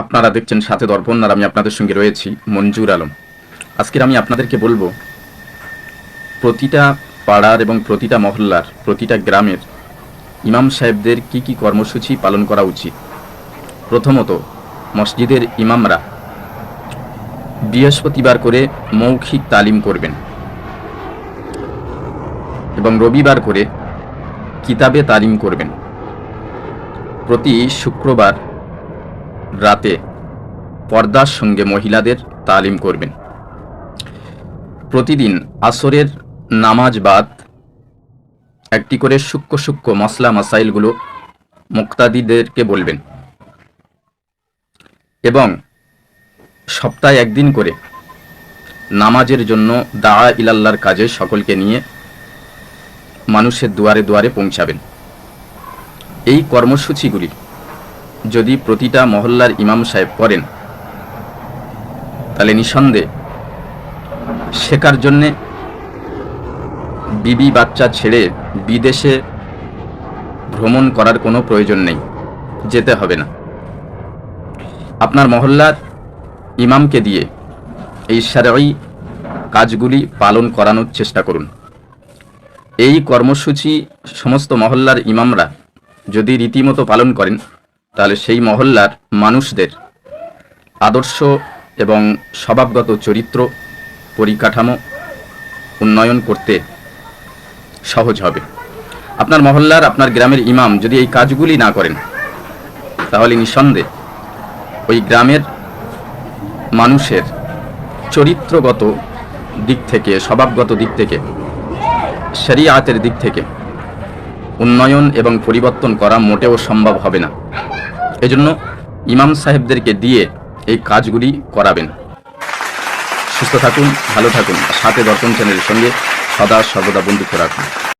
আপনারা দেখছেন সাথে দর্পণ, আর আমি আপনাদের সঙ্গে রয়েছি মঞ্জুর আলম। আজকের আমি আপনাদেরকে বলব, প্রতিটা পাড়ার এবং প্রতিটা মহল্লার, প্রতিটা গ্রামের ইমাম সাহেবদের কি কি কর্মসূচি পালন করা উচিত? প্রথমত, মসজিদের ইমামরা বৃহস্পতিবার করে মৌখিক তালিম করবেন এবং রবিবার করে কিতাবে তালিম করবেন। প্রতি শুক্রবার রাতে পর্দার সঙ্গে মহিলাদের তালিম করবেন। প্রতিদিন আসরের নামাজ বাদ একটি করে সূক্ষ্ম সূক্ষ্ম মশলা মাসাইলগুলো মুক্তাদিদেরকে বলবেন। এবং সপ্তাহে একদিন করে নামাজের জন্য দাওয়া ইলাল্লার কাজে সকলকে নিয়ে মানুষের দুয়ারে দুয়ারে পৌঁছাবেন। এই কর্মসূচিগুলি যদি প্রতিটা মহল্লার ইমাম সাহেব করেন, তাহলে নিঃসন্দেহে শেখার জন্যে বিবি বাচ্চা ছেড়ে বিদেশে ভ্রমণ করার কোনো প্রয়োজন নেই, যেতে হবে না। আপনার মহল্লার ইমামকে দিয়ে এই সারাই কাজগুলি পালন করানোর চেষ্টা করুন। এই কর্মসূচি সমস্ত মহল্লার ইমামরা যদি রীতিমতো পালন করেন তাহলে সেই মহল্লার মানুষদের আদর্শ এবং স্বভাবগত চরিত্র পরিকাঠামো উন্নয়ন করতে সহজ হবে। আপনার মহল্লার, আপনার গ্রামের ইমাম যদি এই কাজগুলি না করেন, তাহলে নিঃসন্দেহে ওই গ্রামের মানুষের চরিত্রগত দিক থেকে, স্বভাবগত দিক থেকে, শরিয়াতের দিক থেকে উন্নয়ন এবং পরিবর্তন করা মোটেও সম্ভব হবে না। এজন্য ইমাম সাহেবদেরকে দিয়ে এই কাজগুলি করাবেন। সুস্থ থাকুন, ভালো থাকুন সাথে দর্শন চ্যানেলের সঙ্গে সদা সর্বদা বন্ধুত্ব রাখুন।